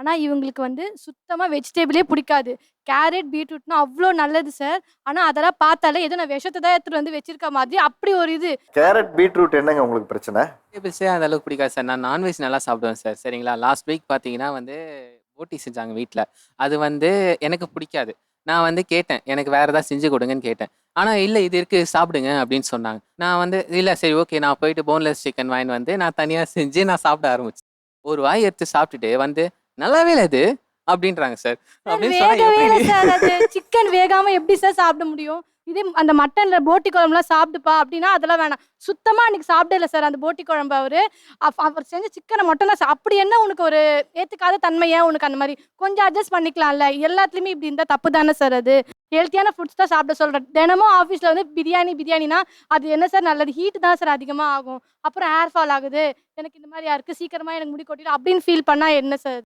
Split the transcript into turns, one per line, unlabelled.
ஆனா இவங்களுக்கு வந்து சுத்தமா வெஜிடபிளே பிடிக்காது. கேரட் பீட்ரூட்னா அவ்வளோ நல்லது சார் ஆனா அதெல்லாம் பார்த்தாலே ஏதோ நான் விஷத்தை தான் எடுத்துட்டு வந்து வச்சிருக்க மாதிரி அப்படி ஒரு இது.
கேரட் பீட்ரூட் என்னங்க உங்களுக்கு பிரச்சனை?
வெஜிடபிள்ஸே அந்த அளவுக்கு பிடிக்காது சார் நான் நான்வெஜ் நல்லா சாப்பிடுவேன் சார் சரிங்களா? லாஸ்ட் வீக் பார்த்தீங்கன்னா வந்து போட்டி செஞ்சாங்க வீட்டில் அது வந்து எனக்கு பிடிக்காது. நான் வந்து கேட்டேன். எனக்கு வேறு ஏதாவது செஞ்சு கொடுங்கன்னு கேட்டேன். ஆனால் இல்லை இது இருக்குது சாப்பிடுங்க அப்படின்னு சொன்னாங்க. நான் வந்து இல்லை சரி ஓகே நான் போயிட்டு போன்லெஸ் சிக்கன் வாங்கிட்டு வந்து நான் தனியாக செஞ்சு நான் சாப்பிட ஆரம்பிச்சேன். ஒரு வாய் எடுத்து சாப்பிட்டுட்டு வந்து நல்லாவே இல்லை இது அப்படின்றாங்க சார்.
சார்,
அப்படின்னு சொன்னா
வேகவே இல்லை? சார் அது சிக்கன் வேகாம எப்படி சார் சாப்பிட முடியும்? இதே அந்த மட்டன்ல போட்டி குழம்புலாம் சாப்பிடுப்பா அப்படின்னா அதெல்லாம் வேணாம். சுத்தமா அன்னைக்கு சாப்பிடல சார் அந்த போட்டி குழம்பு அவரு. அவர் செஞ்ச சிக்கனை மட்டும் தான் அப்படி என்ன உனக்கு ஒரு ஏத்துக்காத தன்மையா உனக்கு அந்த மாதிரி? கொஞ்சம் அட்ஜஸ்ட் பண்ணிக்கலாம்ல. எல்லாத்துலயுமே இப்படி இருந்தா தப்பு தானே சார் அது? ஹெல்த்தியான ஃபுட்ஸ் தான் சாப்பிட சொல்றேன். தினமும் ஆஃபீஸ்ல வந்து பிரியாணி பிரியாணினா அது என்ன சார் நல்லது? ஹீட் தான் சார் அதிகமா ஆகும். அப்புறம் ஹேர் ஃபால் ஆகுது. எனக்கு இந்த மாதிரி யாருக்கு சீக்கிரமா எனக்கு முடி கொட்டிடும் அப்படின்னு ஃபீல் பண்ணா என்ன சார்